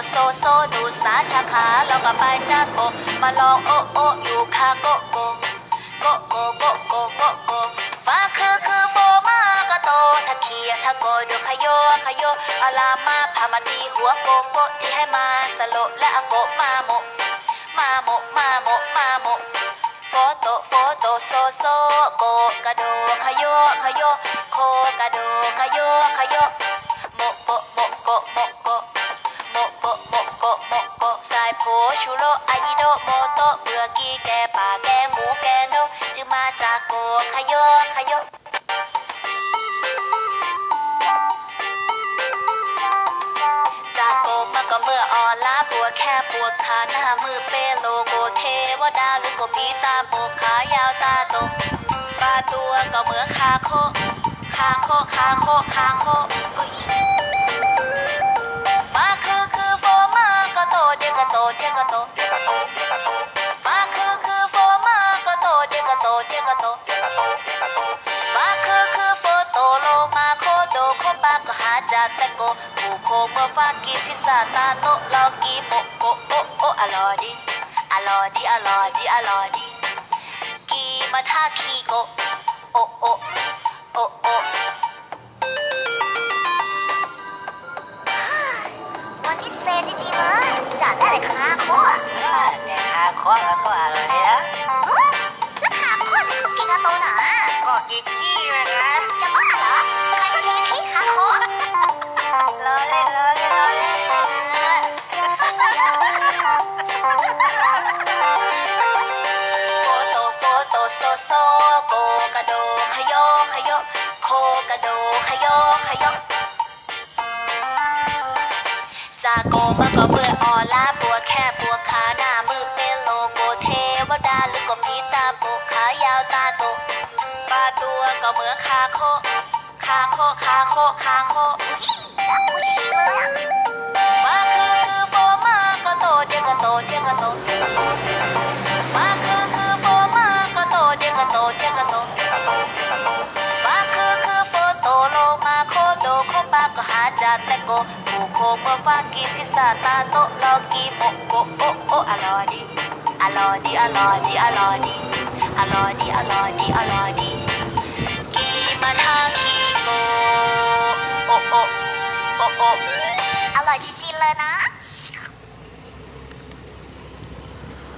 โฟโซโซดูสาชาขาแล้วก็ไปจากโก มาลองโอโออยู่คาโกโกโกโกโกโกโกโกฟ้าคือคือโฟมากระโตทะเคียทะโกดูขยโยขยโยอาลามาพามาตีหัวโกโกที่ให้มาสโลและอโกมาโมมาโมมาโมมาโมโฟโตโฟโตโซโซโกกระโดขยโยขยโยโคกระโดขยโยขยโย ยโยขยโยจากโกมาก็เมื่ออ่อลาปวแค่ปวดขาหน้ามือเปโลโกเทวดาหรือก็มีตาโบกขายาวตาโตปลาตัวก็เหมือนคาโคคาโคคาโคคาโค กินพิซซ่าตาโตลอกีโมโกโอโออร่อยดีอร่อยดีอร่อยดีอร่อยดีกีมาท่าคีโกโอโอโอโอวันพิเศษจริงๆเลยจัดได้เลยค่ะโคอะแต่คาคอแล้วก็อร่อย จากโกมาก็เบื่อออนล้าปวดแค่ปวดขาหน้ามือเป็นโลโกเทวดาหรือก็มีตาโบขายาวตาโตปลาตัวก็เหมือนคาโคคาโคคาโคคาโค โกผู้โคเมื่อฟากิพิซซ่าตาโตลอกีโมโกโอโออร่อยดีอร่อยดีอร่อยดีอร่อยดีอร่อยดีอร่อยดีอร่อยดีกีมาทาคีโกโอโอโอโออร่อยชิชิ